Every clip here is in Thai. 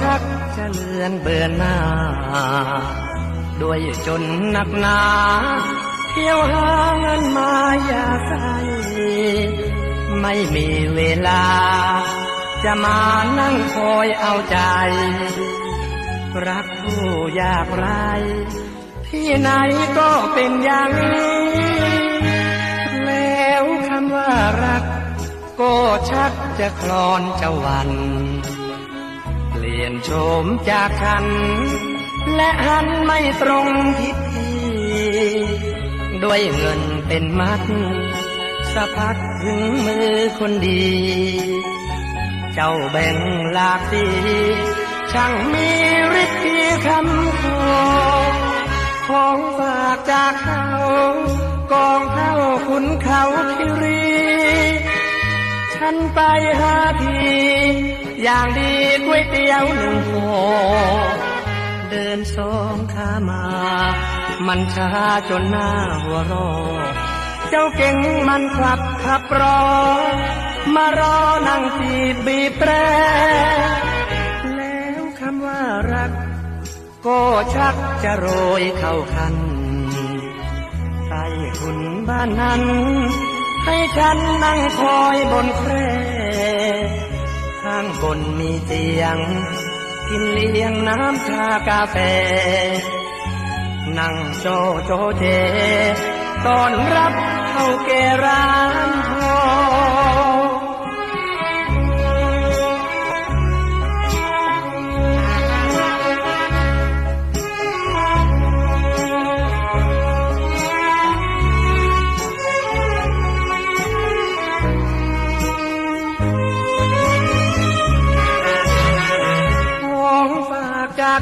ชักจะเลือนเบือนหน้า ด้วยจนหนักหนา เที่ยวหาเงินมาอย่าใส่ไม่มีเวลา จะมานั่งคอยเอาใจ รักผู้ยากไร ที่ไหนก็เป็นอย่างนี้ แล้วคำว่ารัก ก็ชักจะคลอนจะวัน เปลี่ยนโฉมจากฉัน และหันไม่ตรงทิศทีด้วยเงินเป็นมัดสะพัดถึงมือคนดี เจ้าแบ่งหลากสีช่างมีฤทธิ์คำขอของฝากจากเขากองเท่าขุนเขาคิรี ฉันไปหาที อย่างดีก๋วยเตี๋ยวหนึ่งห่อเดินสองขามา มันช้าจนหน้าหัวรอ เจ้าเก่งมันขับขับรอ มารอนั่งจีบบีบแตรแล้วคำว่ารัก ก็ชักจะโรยเข้าคันใต้ทุนบ้านนั้น ให้ฉันนั่งคอยบนแคร่างบนมีเตียง กินเลี้ยงน้ำชากาแฟ นั่งโจโจเจตอนรับเข้าแก่ร้าน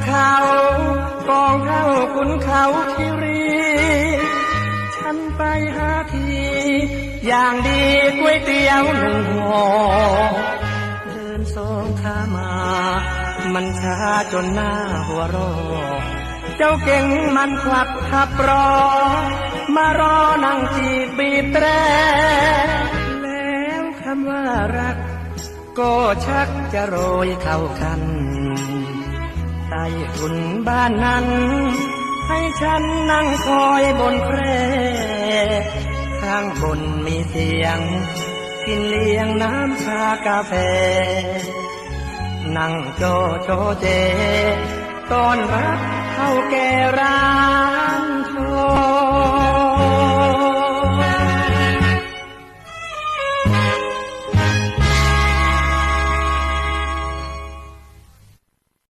เขากองเท่าขุนเขาคิรีฉันไปหาทีอย่างดีก๋วยเตี๋ยวหนึ่งห่อเดินสองขามา มันช้าจนหน้าหัวรอ เจ้าเก่งมันควักขับรอ มารอนั่งจีบบีบแตรแล้วคำว่ารัก ก็ชักจะโรยเข้าคัน ใต้ทุนบ้านนั้น ให้ฉันนั่งคอยบนแคร่ข้างบนมีเสียง กินเลี้ยงน้ำชากาแฟ นั่งโจโจเจ ต้อนรับเข้าแก่